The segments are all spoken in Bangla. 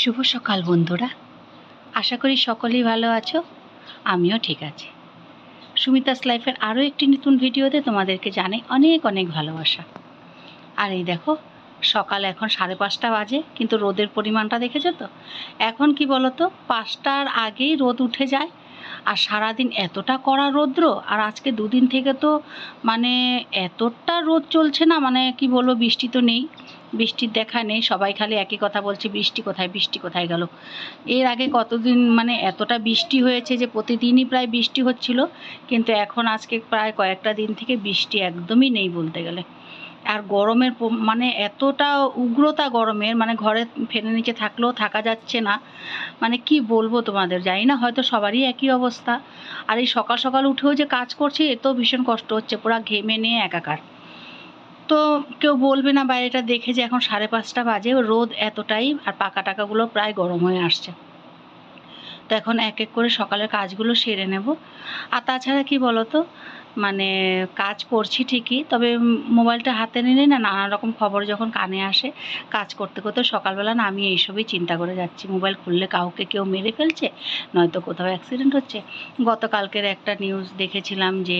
শুভ সকাল বন্ধুরা। আশা করি সকলেই ভালো আছো, আমিও ঠিক আছি। সুমিতাস লাইফের আরও একটি নতুন ভিডিওতে তোমাদেরকে জানাই অনেক অনেক ভালোবাসা। আর এই দেখো, সকাল এখন সাড়ে পাঁচটা বাজে, কিন্তু রোদের পরিমাণটা দেখেছ তো? এখন কি বলো তো পাঁচটার আগেই রোদ উঠে যায়, আর সারাদিন এতটা কড়া রৌদ্র, আর আজকে দুদিন থেকে তো মানে এতটা রোদ চলছে না মানে কি বলব, বৃষ্টি তো নেই। বৃষ্টির দেখা নেই, সবাই খালি একই কথা বলছে, বৃষ্টি কোথায় বৃষ্টি কোথায় গেল। এর আগে কতদিন মানে এতটা বৃষ্টি হয়েছে যে প্রতিদিনই প্রায় বৃষ্টি হচ্ছিল, কিন্তু এখন আজকে প্রায় কয়েকটা দিন থেকে বৃষ্টি একদমই নেই বলতে গেলে। আর গরমের মানে এতটা উগ্রতা গরমের মানে ঘরে ফেনের নিচে থাকলেও থাকা যাচ্ছে না। মানে কি বলব তোমাদের, জানি না, হয়তো সবারই একই অবস্থা। আর এই সকাল সকাল উঠেও যে কাজ করছি, এতেও ভীষণ কষ্ট হচ্ছে, পুরো ঘেমে নিয়ে একাকার। তো কেউ বলবে না বাইরেটা দেখে যে এখন সাড়ে পাঁচটা বাজে রোদ এতটাই আর পাকা টাকাগুলো প্রায় গরম হয়ে আসছে। তো এখন এক এক করে সকালের কাজগুলো সেরে নেব। আর তাছাড়া কি বলতো? মানে কাজ করছি ঠিকই, তবে মোবাইলটা হাতে নিলে না নানা রকম খবর যখন কানে আসে কাজ করতে করতে সকালবেলা না আমি এইসবই চিন্তা করে যাচ্ছি। মোবাইল খুললে কাউকে কেউ মেরে ফেলছে? নয়তো কোথাও অ্যাক্সিডেন্ট হচ্ছে? গতকালকের একটা নিউজ দেখেছিলাম যে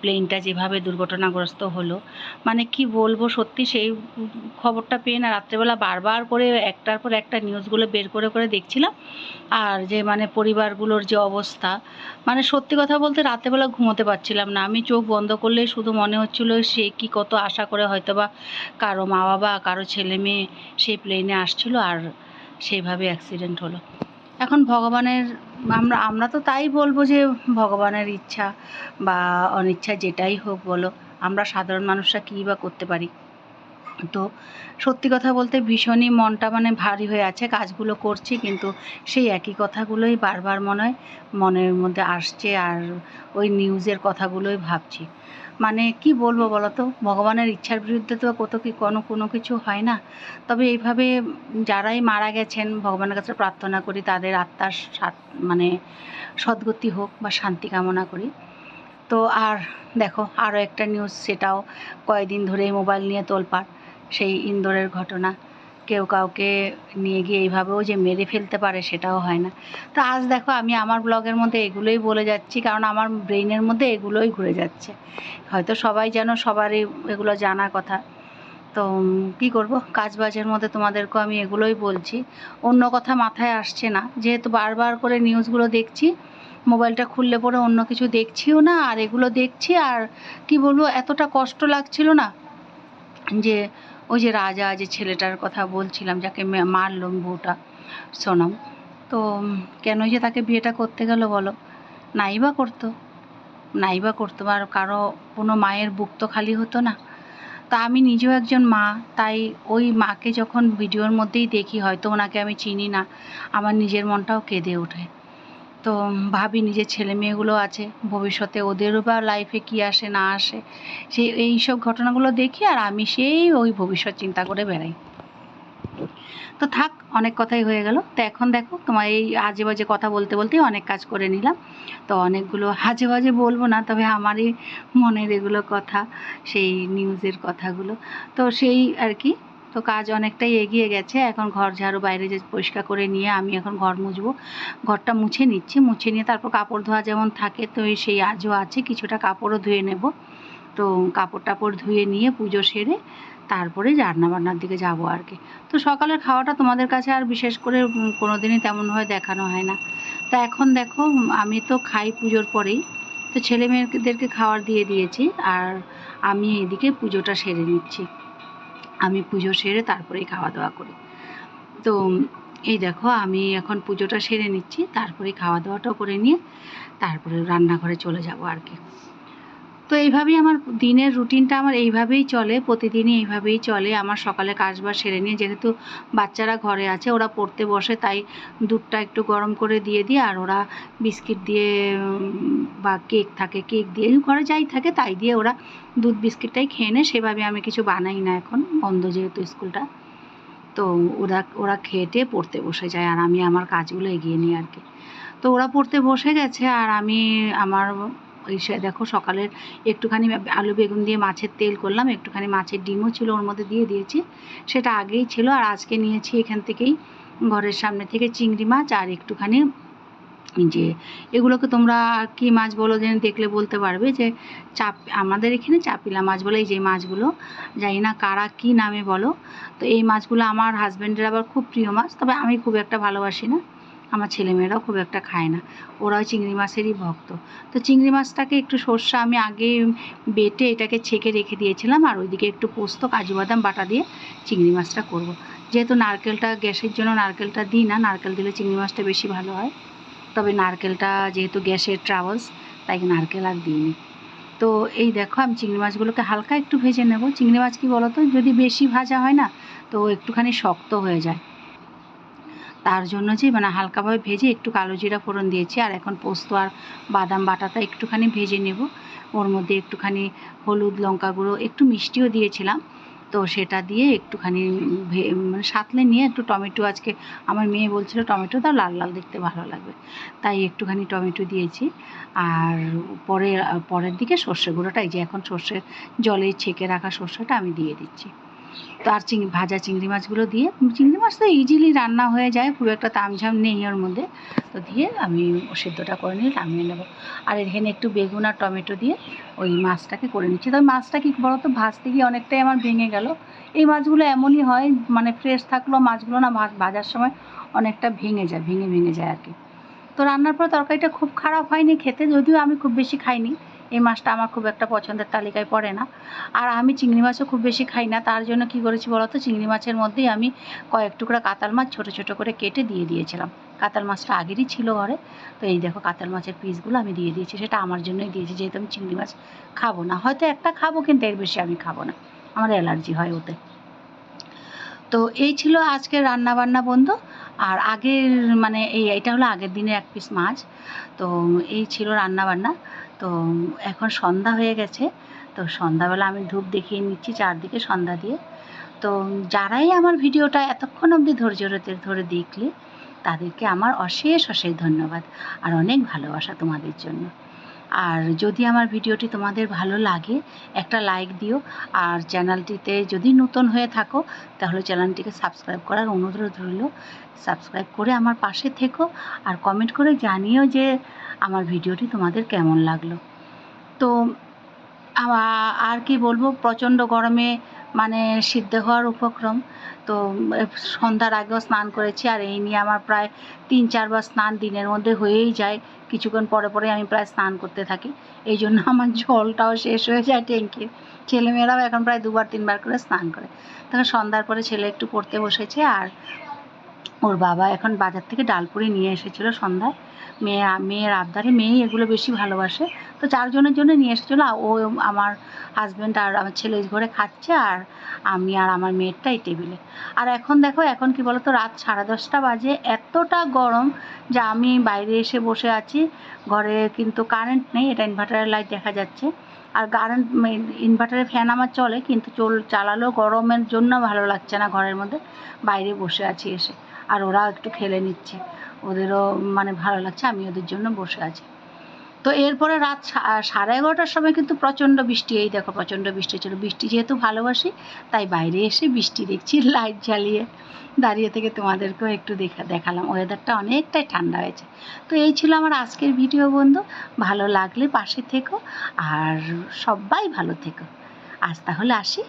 প্লেনটা যেভাবে দুর্ঘটনাগ্রস্ত হলো মানে কি বলব সত্যি সেই খবরটা পেয়ে না রাত্রেবেলা বারবার করে একটার পর একটা নিউজগুলো বের করে করে দেখছিলাম। আর যে মানে পরিবারগুলোর যে অবস্থা মানে সত্যি কথা বলতে রাতেবেলা ঘুমোতে পারছিলাম না। আমি চোখ বন্ধ করলে শুধু মনে হচ্ছিল সে কি কত আশা করে হয়তো বা কারও মা বাবা, কারও ছেলে মেয়ে সেই প্লেনে আসছিল আর সেভাবে অ্যাক্সিডেন্ট হলো। এখন ভগবানের, আমরা আমরা তো তাই বলব যে ভগবানের ইচ্ছা বা অনিচ্ছা যেটাই হোক বলো, আমরা সাধারণ মানুষরা কী বা করতে পারি? তো সত্যি কথা বলতে ভীষণই মনটা মানে ভারী হয়ে আছে, কাজগুলো করছি কিন্তু সেই একই কথাগুলোই বারবার মনে হয়, মনের মধ্যে আসছে আর ওই নিউজের কথাগুলোই ভাবছি। মানে কি বলব বলো তো ভগবানের ইচ্ছার বিরুদ্ধে তো কত কি কোনো কোনো কিছু হয় না। তবে এইভাবে যারাই মারা গেছেন, ভগবানের কাছে প্রার্থনা করি তাদের আত্মার মানে সদ্গতি হোক বা শান্তি কামনা করি। তো আর দেখো আরও একটা নিউজ সেটাও কয়েকদিন ধরেই মোবাইল নিয়ে তোলপাড়। সেই ইন্দোরের ঘটনা। কেউ কাউকে নিয়ে গিয়ে এইভাবেও যে মেরে ফেলতে পারে সেটাও হয় না। তো আজ দেখো আমি আমার ব্লগের মধ্যে এগুলোই বলে যাচ্ছি, কারণ আমার ব্রেইনের মধ্যে এগুলোই ঘুরে যাচ্ছে। হয়তো সবাই যেন সবারই এগুলো জানা কথা। তো কী করব? কাজ বাজের মধ্যে তোমাদেরকেও আমি এগুলোই বলছি। অন্য কথা মাথায় আসছে না। যেহেতু বারবার করে নিউজগুলো দেখছি, মোবাইলটা খুললে পরে অন্য কিছু দেখছিও না, আর এগুলো দেখছি, আর কি বলব, এতটা কষ্ট লাগছিল না যে ওই যে রাজা যে ছেলেটার কথা বলছিলাম, যাকে মারলো বউটা, সোনম। তো কেন যে তাকে বিয়েটা করতে গেল বলো? নাই বা করতো। নাই বা করতো, আর কারও কোনো মায়ের বুক তো খালি হতো না। তা আমি নিজেও একজন মা, তাই ওই মাকে যখন ভিডিওর মধ্যেই দেখি, হয়তো ওনাকে আমি চিনি না, আমার নিজের মনটাও কেঁদে ওঠে। তো ভাবি নিজের ছেলে মেয়েগুলো আছে, ভবিষ্যতে ওদেরও বা লাইফে কী আসে না আসে সেই এই সব ঘটনাগুলো দেখি আর আমি সেই ওই ভবিষ্যৎ চিন্তা করে বেড়াই। তো থাক, অনেক কথাই হয়ে গেল। তো এখন দেখো, তোমার এই আজে বাজে কথা বলতে বলতেই অনেক কাজ করে নিলাম। তো অনেকগুলো আজে বাজে বলব না, তবে আমারই মনের এগুলো কথা, সেই নিউজের কথাগুলো। তো সেই আর কি তো কাজ অনেকটাই এগিয়ে গেছে। এখন ঘর ঝাড়ু বাইরে যে পরিষ্কার করে নিয়ে আমি এখন ঘর মুছবো। ঘরটা মুছে নিচ্ছি। মুছে নিয়ে তারপর কাপড় ধোয়া যেমন থাকে, তো সেই আজও আছে। কিছুটা কাপড়ও ধুয়ে নেব। তো কাপড় টাপড় ধুয়ে নিয়ে পুজো সেরে তারপরে রান্না বান্নার দিকে যাব আর কি। তো সকালের খাওয়াটা তোমাদের কাছে আর বিশেষ করে কোনো দিনই তেমনভাবে দেখানো হয় না। তা এখন দেখো, আমি তো খাই পুজোর পরেই। তো ছেলে মেয়েদেরকে খাবার দিয়ে দিয়েছি। আর আমি এদিকে পুজোটা সেরে নিচ্ছি। আমি পুজো সেরে তারপরেই খাওয়া দাওয়া করি। তো এই দেখো, আমি এখন পুজোটা সেরে নিচ্ছি তারপরে খাওয়া দাওয়াটাও করে নিয়ে তারপরে রান্নাঘরে চলে যাব আর কি। তো এইভাবেই আমার দিনের রুটিনটা আমার এইভাবেই চলে, প্রতিদিনই এইভাবেই চলে। আমার সকালে কাজবাজ সেরে নিয়ে যেহেতু বাচ্চারা ঘরে আছে, ওরা পড়তে বসে, তাই দুধটা একটু গরম করে দিয়ে দিই, আর ওরা বিস্কিট দিয়ে বা কেক থাকে, কেক দিয়ে ঘরে যাই থাকে, তাই দিয়ে ওরা দুধ বিস্কিটটাই খেয়ে নেয়। সেভাবে আমি কিছু বানাই না এখন, বন্ধ যেহেতু স্কুলটা। তো ওরা ওরা খেটে পড়তে বসে যায়, আর আমি আমার কাজগুলো এগিয়ে নিই আর কি। তো ওরা পড়তে বসে গেছে, আর আমি আমার দেখো সকালের একটুখানি আলু বেগুন দিয়ে মাছের তেল করলাম, একটুখানি মাছের ডিমও ছিল ওর মধ্যে দিয়ে দিয়েছি। সেটা আগেই ছিল আর আজকে নিয়েছি এখান থেকেই ঘরের সামনে থেকে চিংড়ি মাছ আর একটুখানি যে এগুলোকে তোমরা কি মাছ বলো যেন দেখলে বলতে পারবে যে চাপ, আমাদের এখানে চাপিলা মাছ বলে এই যে মাছগুলো, জানি না কারা কি নামে বলো। তো এই মাছগুলো আমার হাজব্যান্ডের আবার খুব প্রিয় মাছ, তবে আমি খুব একটা ভালোবাসি না। আমার ছেলেমেয়েরাও খুব একটা খায় না। ওরাও চিংড়ি মাছেরই ভক্ত। তো চিংড়ি মাছটাকে একটু সর্ষে আমি আগে বেটে এটাকে ছেঁকে রেখে দিয়েছিলাম আর ওইদিকে একটু পোস্ত, কাজু বাদাম বাটা দিয়ে চিংড়ি মাছটা করব। যেহেতু নারকেলটা, গ্যাসের জন্য নারকেলটা দিই না, নারকেল দিলে চিংড়ি মাছটা বেশি ভালো হয়। তবে নারকেলটা যেহেতু গ্যাসের ট্রাভেলস তাই নারকেল আর দিইনি। তো এই দেখো আমি চিংড়ি মাছগুলোকে হালকা একটু ভেজে নেব। চিংড়ি মাছ কি বলো তো যদি বেশি ভাজা হয় না, তো একটুখানি শক্ত হয়ে যায়। তার জন্য যে মানে হালকাভাবে ভেজে একটু কালো জিরা ফোড়ন দিয়েছি, আর এখন পোস্ত আর বাদাম বাটাটা একটুখানি ভেজে নেব। ওর মধ্যে একটুখানি হলুদ লঙ্কা গুঁড়ো, একটু মিষ্টিও দিয়েছিলাম। তো সেটা দিয়ে একটুখানি মানে সাঁতলে নিয়ে একটু টমেটো, আজকে আমার মেয়ে বলছিল টমেটো দাও, লাল লাল দেখতে ভালো লাগবে। তাই একটুখানি টমেটো দিয়েছি। আর পরে, পরের দিকে সর্ষে গুঁড়োটা, এই যে এখন সর্ষে জলে ছেঁকে রাখা সর্ষেটা আমি দিয়ে দিচ্ছি। তো আর চিংড়ি ভাজা চিংড়ি মাছগুলো দিয়ে, চিংড়ি মাছ তো ইজিলি রান্না হয়ে যায়, খুব একটা তামঝাম নেই ওর মধ্যে। তো দিয়ে আমি সেদ্ধটা করে নিয়ে নামিয়ে নেব। আর এখানে একটু বেগুন আর টমেটো দিয়ে ওই মাছটাকে করে নিচ্ছি। তবে মাছটা কি বলতো, ভাজতে গিয়ে অনেকটাই আমার ভেঙে গেল। এই মাছগুলো এমনই হয় মানে ফ্রেশ থাকলেও মাছগুলো না ভাজ- ভাজার সময় অনেকটা ভেঙে যায়, ভেঙে ভেঙে যায় আর কি। তো রান্নার পর তরকারিটা খুব খারাপ হয়নি খেতে, যদিও আমি খুব বেশি খাইনি। এই মাছটা আমার খুব একটা পছন্দের তালিকায় পড়ে না। আর আমি চিংড়ি মাছও খুব বেশি খাই না, তার জন্য কি করেছি বলতো? চিংড়ি মাছের মধ্যেই আমি কয়েক টুকরা কাতাল মাছ ছোট ছোট করে কেটে দিয়ে দিয়েছিলাম। কাতাল মাছটা আগেরই ছিল ঘরে, তো এই দেখো কাতাল মাছের পিসগুলো আমি দিয়ে দিয়েছি, সেটা আমার জন্যই দিয়েছি, যেহেতু আমি চিংড়ি মাছ খাব না। হয়তো একটা খাব, কিন্তু এর বেশি আমি খাব না, আমার অ্যালার্জি হয় ওতে। তো এই ছিল আজকের রান্না বান্না বন্ধু, আর আগের মানে এই, এটা হলো আগের দিনের এক পিস মাছ, তো এই ছিল রান্না বান্না তো এখন সন্ধ্যা হয়ে গেছে। তো সন্ধ্যাবেলা আমি ধূপ দেখিয়ে নিচ্ছি চারদিকে সন্ধ্যা দিয়ে। তো যারাই আমার ভিডিওটা এতক্ষণ অবধি ধৈর্য ধরে দেখলে, তাদেরকে আমার অশেষ অশেষ ধন্যবাদ। আর অনেক ভালোবাসা তোমাদের জন্য। আর যদি আমার ভিডিওটি তোমাদের ভালো লাগে, একটা লাইক দিও। আর চ্যানেলটিতে যদি নতুন হয়ে থাকো, তাহলে চ্যানেলটিকে সাবস্ক্রাইব করার অনুরোধ রইল। সাবস্ক্রাইব করে আমার পাশে থেকো আর কমেন্ট করে জানিও যে আমার ভিডিওটি তোমাদের কেমন লাগল। তো আর কি বলব? প্রচণ্ড গরমে মানে সিদ্ধ হওয়ার উপক্রম। তো সন্ধ্যার আগেও স্নান করেছি আর এই নিয়ে আমার প্রায় তিন চারবার স্নান দিনের মধ্যে হয়েই যায়। কিছুক্ষণ পরে পরে আমি প্রায় স্নান করতে থাকি। এই জন্য আমার জলটাও শেষ হয়ে যায় ট্যাঙ্কির। ছেলেমেয়েরাও এখন প্রায় দুবার, তিনবার করে স্নান করে। তখন সন্ধ্যার পরে ছেলে একটু পড়তে বসেছে আর ওর বাবা এখন বাজার থেকে ডালপুরি নিয়ে এসেছিল সন্ধ্যায়। মেয়ে, মেয়ের আবদারে মেয়েই এগুলো বেশি ভালোবাসে। তো চারজনের জন্য নিয়ে এসেছিল। ও, আমার হাজব্যান্ড আর আমার ছেলে ঘরে খাচ্ছে আর আমি আর আমার মেয়েরটা এই টেবিলে আর এখন দেখো, এখন কি বলতো, রাত সাড়ে দশটা বাজে, এতটা গরম যে আমি বাইরে এসে বসে আছি। ঘরে কিন্তু কারেন্ট নেই, এটা ইনভার্টারের লাইট দেখা যাচ্ছে। আর কারেন্ট ইনভার্টারে ফ্যান আমার চলে, কিন্তু চল চালালেও গরমের জন্য ভালো লাগছে না ঘরের মধ্যে। বাইরে বসে আছি এসে। আর ওরা একটু খেলে নিচ্ছে। ওদেরও মানে ভালো লাগছে, আমি ওদের জন্য বসে আছি। তো এরপরে রাত সাড়ে এগারোটার সময় কিন্তু প্রচণ্ড বৃষ্টি, এই দেখো প্রচণ্ড বৃষ্টি ছিল। বৃষ্টি যেহেতু ভালোবাসি, তাই বাইরে এসে বৃষ্টি দেখছি, লাইট জ্বালিয়ে দাঁড়িয়ে থেকে তোমাদেরকেও একটু দেখা, দেখালাম। ওয়েদারটা অনেকটাই ঠান্ডা হয়েছে। তো এই ছিল আমার আজকের ভিডিও বন্ধু। ভালো লাগলে পাশে থেকো, আর সবাই ভালো থেকো। আজ তাহলে আসি।